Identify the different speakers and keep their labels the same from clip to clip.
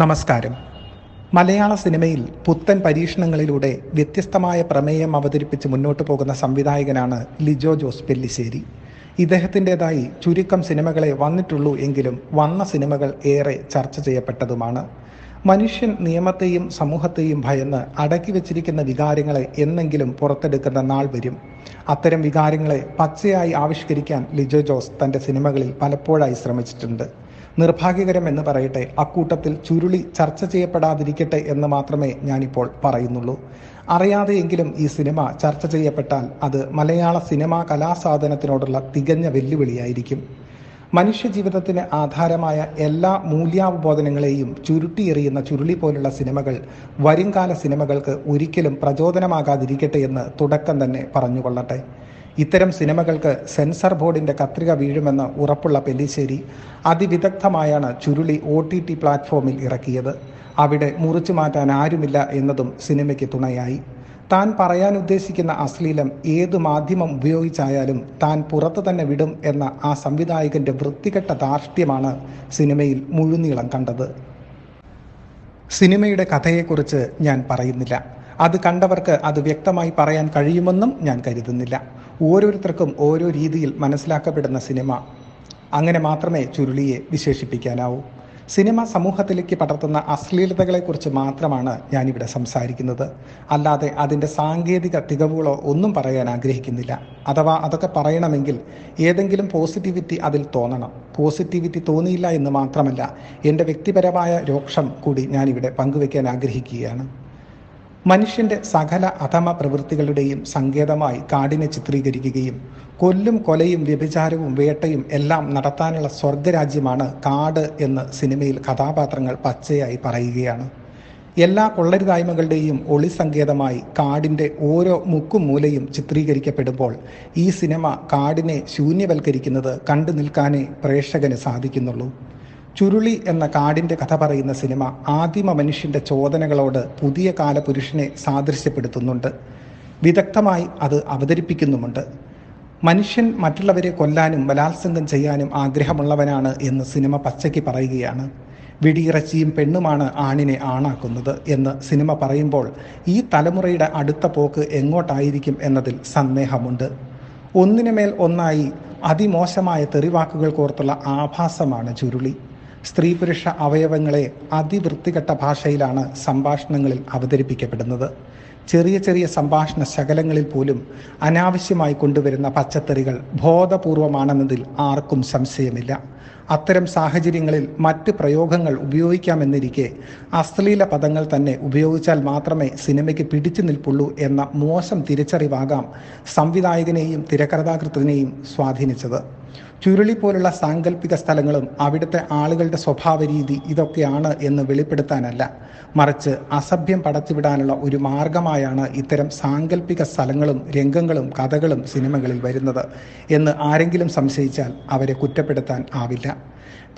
Speaker 1: നമസ്കാരം. മലയാള സിനിമയിൽ പുത്തൻ പരീക്ഷണങ്ങളിലൂടെ വ്യത്യസ്തമായ പ്രമേയം അവതരിപ്പിച്ച് മുന്നോട്ട് പോകുന്ന സംവിധായകനാണ് ലിജോ ജോസ് പെല്ലിശ്ശേരി. ഇദ്ദേഹത്തിന്റെതായി ചുരുക്കം സിനിമകളെ വന്നിട്ടുള്ളൂ എങ്കിലും വന്ന സിനിമകൾ ഏറെ ചർച്ച ചെയ്യപ്പെട്ടതുമാണ്. മനുഷ്യൻ നിയമത്തെയും സമൂഹത്തെയും ഭയന്ന് അടക്കി വെച്ചിരിക്കുന്ന വികാരങ്ങളെ എന്നെങ്കിലും പുറത്തെടുക്കുന്ന നാൾ വരും. അത്തരം വികാരങ്ങളെ പച്ചയായി ആവിഷ്കരിക്കാൻ ലിജോ ജോസ് തന്റെ സിനിമകളിൽ പലപ്പോഴായി ശ്രമിച്ചിട്ടുണ്ട്. നിർഭാഗ്യകരം എന്ന് പറയട്ടെ അക്കൂട്ടത്തിൽ ചുരുളി ചർച്ച ചെയ്യപ്പെടാതിരിക്കട്ടെ എന്ന് മാത്രമേ ഞാനിപ്പോൾ പറയുന്നുള്ളൂ. അറിയാതെയെങ്കിലും ഈ സിനിമ ചർച്ച ചെയ്യപ്പെട്ടാൽ അത് മലയാള സിനിമാ കലാസാധനത്തിനോടുള്ള തികഞ്ഞ വെല്ലുവിളിയായിരിക്കും. മനുഷ്യജീവിതത്തിന് ആധാരമായ എല്ലാ മൂല്യാവബോധനങ്ങളെയും ചുരുട്ടിയെറിയുന്ന ചുരുളി പോലുള്ള സിനിമകൾ വരുംകാല സിനിമകൾക്ക് ഒരിക്കലും പ്രചോദനമാകാതിരിക്കട്ടെ എന്ന് തുടക്കം തന്നെ പറഞ്ഞുകൊള്ളട്ടെ. ഇത്തരം സിനിമകൾക്ക് സെൻസർ ബോർഡിന്റെ കത്രിക വീഴുമെന്ന് ഉറപ്പുള്ള പെല്ലിശ്ശേരി അതിവിദഗ്ധമായാണ് ചുരുളി ഒ ടി ടി പ്ലാറ്റ്ഫോമിൽ ഇറക്കിയത്. അവിടെ മുറിച്ചു മാറ്റാൻ ആരുമില്ല എന്നതും സിനിമയ്ക്ക് തുണയായി. താൻ പറയാൻ ഉദ്ദേശിക്കുന്ന അശ്ലീലം ഏത് മാധ്യമം ഉപയോഗിച്ചായാലും താൻ പുറത്തു തന്നെ വിടും എന്ന ആ സംവിധായകന്റെ വൃത്തികെട്ട ധാർഷ്ട്യമാണ് സിനിമയിൽ മുഴുനീളം കണ്ടത്. സിനിമയുടെ കഥയെക്കുറിച്ച് ഞാൻ പറയുന്നില്ല. അത് കണ്ടവർക്ക് അത് വ്യക്തമായി പറയാൻ കഴിയുമെന്നും ഞാൻ കരുതുന്നില്ല. ഓരോരുത്തർക്കും ഓരോ രീതിയിൽ മനസ്സിലാക്കപ്പെടുന്ന സിനിമ. അങ്ങനെ മാത്രമേ ചുരുളിയെ വിശേഷിപ്പിക്കാനാവൂ. സിനിമ സമൂഹത്തിലേക്ക് പടർത്തുന്ന അശ്ലീലതകളെക്കുറിച്ച് മാത്രമാണ് ഞാനിവിടെ സംസാരിക്കുന്നത്. അല്ലാതെ അതിന്റെ സാങ്കേതിക തികവുകളോ ഒന്നും പറയാൻ ആഗ്രഹിക്കുന്നില്ല. അഥവാ അതൊക്കെ പറയണമെങ്കിൽ ഏതെങ്കിലും പോസിറ്റിവിറ്റി അതിൽ തോന്നണം. പോസിറ്റിവിറ്റി തോന്നിയില്ല എന്ന് മാത്രമല്ല എന്റെ വ്യക്തിപരമായ രോക്ഷം കൂടി ഞാനിവിടെ പങ്കുവെക്കാൻ ആഗ്രഹിക്കുകയാണ്. മനുഷ്യന്റെ സകല അധമ പ്രവൃത്തികളുടെയും സങ്കേതമായി കാടിനെ ചിത്രീകരിക്കുകയും കൊല്ലും കൊലയും വ്യഭിചാരവും വേട്ടയും എല്ലാം നടത്താനുള്ള സ്വർഗരാജ്യമാണ് കാട് എന്ന് സിനിമയിൽ കഥാപാത്രങ്ങൾ പച്ചയായി പറയുകയാണ്. എല്ലാ കൊള്ളരുതായ്മകളുടെയും ഒളി സങ്കേതമായി കാടിന്റെ ഓരോ മുക്കും മൂലയും ചിത്രീകരിക്കപ്പെടുമ്പോൾ ഈ സിനിമ കാടിനെ ശൂന്യവൽക്കരിക്കുന്നത് കണ്ടു നിൽക്കാനേ പ്രേക്ഷകന് സാധിക്കുന്നുള്ളൂ. ചുരുളി എന്ന കാടിന്റെ കഥ പറയുന്ന സിനിമ ആദിമ മനുഷ്യന്റെ ചോദനകളോട് പുതിയ കാല പുരുഷനെ സാദൃശ്യപ്പെടുത്തുന്നുണ്ട്. വിദഗ്ധമായി അത് അവതരിപ്പിക്കുന്നുമുണ്ട്. മനുഷ്യൻ മറ്റുള്ളവരെ കൊല്ലാനും ബലാത്സംഗം ചെയ്യാനും ആഗ്രഹമുള്ളവനാണ് എന്ന് സിനിമ പച്ചയ്ക്ക് പറയുകയാണ്. വെടിയിറച്ചിയും പെണ്ണുമാണ് ആണിനെ ആണാക്കുന്നത് എന്ന് സിനിമ പറയുമ്പോൾ ഈ തലമുറയുടെ അടുത്ത പോക്ക് എങ്ങോട്ടായിരിക്കും എന്നതിൽ സന്ദേഹമുണ്ട്. ഒന്നിനുമേൽ ഒന്നായി അതിമോശമായ തെറിവാക്കുകൾ കോർത്തുള്ള ആഭാസമാണ് ചുരുളി. സ്ത്രീ പുരുഷ അവയവങ്ങളെ അതിവൃത്തികെട്ട ഭാഷയിലാണ് സംഭാഷണങ്ങളിൽ അവതരിപ്പിക്കപ്പെടുന്നത്. ചെറിയ ചെറിയ സംഭാഷണ ശകലങ്ങളിൽ പോലും അനാവശ്യമായി കൊണ്ടുവരുന്ന പച്ചത്തറികൾ ബോധപൂർവമാണെന്നതിൽ ആർക്കും സംശയമില്ല. അത്തരം സാഹചര്യങ്ങളിൽ മറ്റ് പ്രയോഗങ്ങൾ ഉപയോഗിക്കാമെന്നിരിക്കെ അശ്ലീല പദങ്ങൾ തന്നെ ഉപയോഗിച്ചാൽ മാത്രമേ സിനിമയ്ക്ക് പിടിച്ചു നിൽപ്പുള്ളൂ എന്ന മോശം തിരിച്ചറിവാകാം സംവിധായകനെയും തിരക്കഥാകൃത്തിനെയും സ്വാധീനിച്ചത്. ചുരുളി പോലുള്ള സാങ്കല്പിക സ്ഥലങ്ങളും അവിടുത്തെ ആളുകളുടെ സ്വഭാവ രീതി ഇതൊക്കെയാണ് എന്ന് വെളിപ്പെടുത്താനല്ല. മറിച്ച് അസഭ്യം പടച്ചുവിടാനുള്ള ഒരു മാർഗമായാണ് ഇത്തരം സാങ്കല്പിക സ്ഥലങ്ങളും രംഗങ്ങളും കഥകളും സിനിമകളിൽ വരുന്നത് എന്ന് ആരെങ്കിലും സംശയിച്ചാൽ അവരെ കുറ്റപ്പെടുത്താൻ ആവില്ല.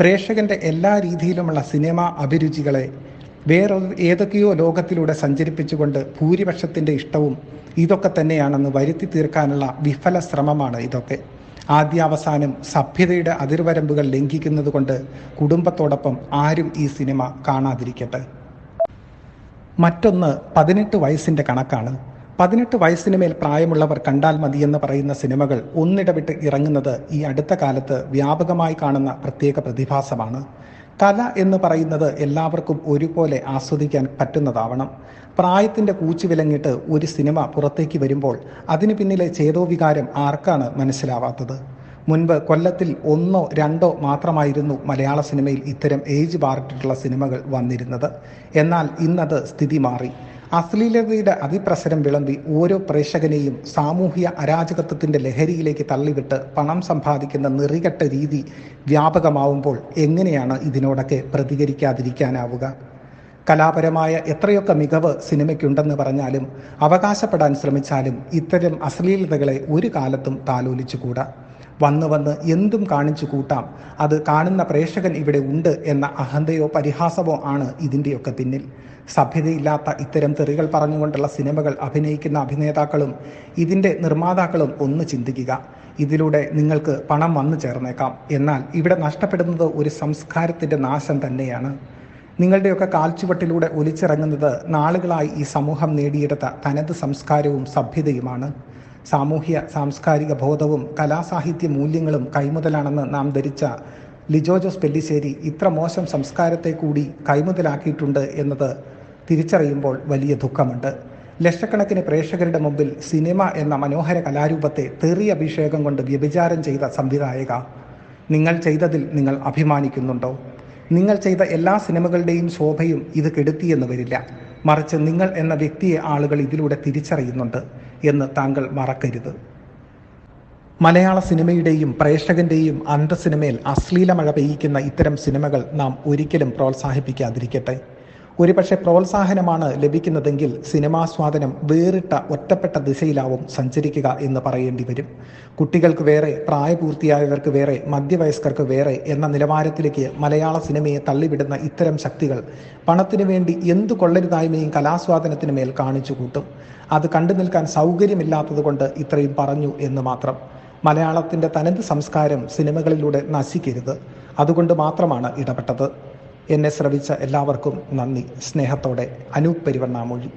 Speaker 1: പ്രേക്ഷകന്റെ എല്ലാ രീതിയിലുമുള്ള സിനിമാ അഭിരുചികളെ വേറെ ഏതൊക്കെയോ ലോകത്തിലൂടെ സഞ്ചരിപ്പിച്ചുകൊണ്ട് ഭൂരിപക്ഷത്തിന്റെ ഇഷ്ടവും ഇതൊക്കെ തന്നെയാണെന്ന് വരുത്തി തീർക്കാനുള്ള വിഫല ശ്രമമാണ് ഇതൊക്കെ. ആദ്യാവസാനം സഭ്യതയുടെ അതിർവരമ്പുകൾ ലംഘിക്കുന്നത് കൊണ്ട് കുടുംബത്തോടൊപ്പം ആരും ഈ സിനിമ കാണാതിരിക്കട്ടെ. മറ്റൊന്ന് പതിനെട്ട് വയസ്സിന്റെ കണക്കാണ്. പതിനെട്ട് വയസ്സിന് മേൽ പ്രായമുള്ളവർ കണ്ടാൽ മതിയെന്ന് പറയുന്ന സിനിമകൾ ഒന്നിടവിട്ട് ഇറങ്ങുന്നത് ഈ അടുത്ത കാലത്ത് വ്യാപകമായി കാണുന്ന പ്രത്യേക പ്രതിഭാസമാണ്. കല എന്ന് പറയുന്നത് എല്ലാവർക്കും ഒരുപോലെ ആസ്വദിക്കാൻ പറ്റുന്നതാവണം. പ്രായത്തിന്റെ കൂച്ചു വിലങ്ങിട്ട് ഒരു സിനിമ പുറത്തേക്ക് വരുമ്പോൾ അതിന് പിന്നിലെ ചേതോവികാരം ആർക്കാണ് മനസ്സിലാവാത്തത്? മുൻപ് കൊല്ലത്തിൽ ഒന്നോ രണ്ടോ മാത്രമായിരുന്നു മലയാള സിനിമയിൽ ഇത്തരം ഏജ് ബാർട്ടിട്ടുള്ള സിനിമകൾ വന്നിരുന്നത്. എന്നാൽ ഇന്നത് സ്ഥിതി മാറി. അശ്ലീലതയുടെ അതിപ്രസരം വിളമ്പി ഓരോ പ്രേക്ഷകനെയും സാമൂഹ്യ അരാജകത്വത്തിന്റെ ലഹരിയിലേക്ക് തള്ളിവിട്ട് പണം സമ്പാദിക്കുന്ന നിറികെട്ട രീതി വ്യാപകമാവുമ്പോൾ എങ്ങനെയാണ് ഇതിനോടൊക്കെ പ്രതികരിക്കാതിരിക്കാനാവുക? കലാപരമായ എത്രയൊക്കെ മികവ് സിനിമയ്ക്കുണ്ടെന്ന് പറഞ്ഞാലും അവകാശപ്പെടാൻ ശ്രമിച്ചാലും ഇത്തരം അശ്ലീലതകളെ ഒരു കാലത്തും താലോലിച്ചുകൂടാ. വന്ന് വന്ന് എന്തും കാണിച്ചു കൂട്ടാം. അത് കാണുന്ന പ്രേക്ഷകൻ ഇവിടെ ഉണ്ട് എന്ന അഹന്തയോ പരിഹാസമോ ആണ് ഇതിന്റെയൊക്കെ പിന്നിൽ. സഭ്യതയില്ലാത്ത ഇത്തരം തെറികൾ പറഞ്ഞുകൊണ്ടുള്ള സിനിമകൾ അഭിനയിക്കുന്ന അഭിനേതാക്കളും ഇതിന്റെ നിർമ്മാതാക്കളും ഒന്ന് ചിന്തിക്കുക. ഇതിലൂടെ നിങ്ങൾക്ക് പണം വന്നു ചേർന്നേക്കാം. എന്നാൽ ഇവിടെ നഷ്ടപ്പെടുന്നത് ഒരു സംസ്കാരത്തിന്റെ നാശം തന്നെയാണ്. നിങ്ങളുടെയൊക്കെ കാൽച്ചുവട്ടിലൂടെ ഒലിച്ചിറങ്ങുന്നത് നാളുകളായി ഈ സമൂഹം നേടിയെടുത്ത തനത് സംസ്കാരവും സഭ്യതയുമാണ്. സാമൂഹ്യ സാംസ്കാരിക ബോധവും കലാസാഹിത്യ മൂല്യങ്ങളും കൈമുതലാണെന്ന് നാം ധരിച്ച ലിജോ ജോസ് പെല്ലിശ്ശേരി ഇത്ര മോശം സംസ്കാരത്തെ കൂടി കൈമുതലാക്കിയിട്ടുണ്ട് എന്നത് തിരിച്ചറിയുമ്പോൾ വലിയ ദുഃഖമുണ്ട്. ലക്ഷക്കണക്കിന് പ്രേക്ഷകരുടെ മുമ്പിൽ സിനിമ എന്ന മനോഹര കലാരൂപത്തെ തെറി അഭിഷേകം കൊണ്ട് വ്യഭിചാരം ചെയ്ത സംവിധായക നിങ്ങൾ ചെയ്തതിൽ നിങ്ങൾ അഭിമാനിക്കുന്നുണ്ടോ? നിങ്ങൾ ചെയ്ത എല്ലാ സിനിമകളുടെയും ശോഭയും ഇത് കെടുത്തിയെന്ന് വരില്ല. മറിച്ച് നിങ്ങൾ എന്ന വ്യക്തിയെ ആളുകൾ ഇതിലൂടെ തിരിച്ചറിയുന്നുണ്ട്. എന്ന് താങ്കൾ മറക്കരുത്. മലയാള സിനിമയുടെയും പ്രേക്ഷകന്റെയും അന്തസ്സിനുമേൽ അശ്ലീല മഴ പെയ്യിക്കുന്ന ഇത്തരം സിനിമകൾ നാം ഒരിക്കലും പ്രോത്സാഹിപ്പിക്കാതിരിക്കട്ടെ. ഒരുപക്ഷെ പ്രോത്സാഹനമാണ് ലഭിക്കുന്നതെങ്കിൽ സിനിമാസ്വാദനം വേറിട്ട ഒറ്റപ്പെട്ട ദിശയിലാവും സഞ്ചരിക്കുക എന്ന് പറയേണ്ടി വരും. കുട്ടികൾക്ക് വേറെ പ്രായപൂർത്തിയായവർക്ക് വേറെ മധ്യവയസ്കർക്ക് വേറെ എന്ന നിലവാരത്തിലേക്ക് മലയാള സിനിമയെ തള്ളിവിടുന്ന ഇത്തരം ശക്തികൾ പണത്തിനു വേണ്ടി എന്തു കൊള്ളരുതായ്മയും കലാസ്വാദനത്തിന് മേൽ കാണിച്ചു കൂട്ടും. അത് കണ്ടു നിൽക്കാൻ സൗകര്യമില്ലാത്തതുകൊണ്ട് ഇത്രയും പറഞ്ഞു എന്ന് മാത്രം. മലയാളത്തിന്റെ തനത് സംസ്കാരം സിനിമകളിലൂടെ നശിക്കരുത്. അതുകൊണ്ട് മാത്രമാണ് ഇടപെട്ടത്. എന്നെ ശ്രവിച്ച എല്ലാവർക്കും നന്ദി. സ്നേഹത്തോടെ അനൂപ് പെരുവണ്ണാമൊഴി.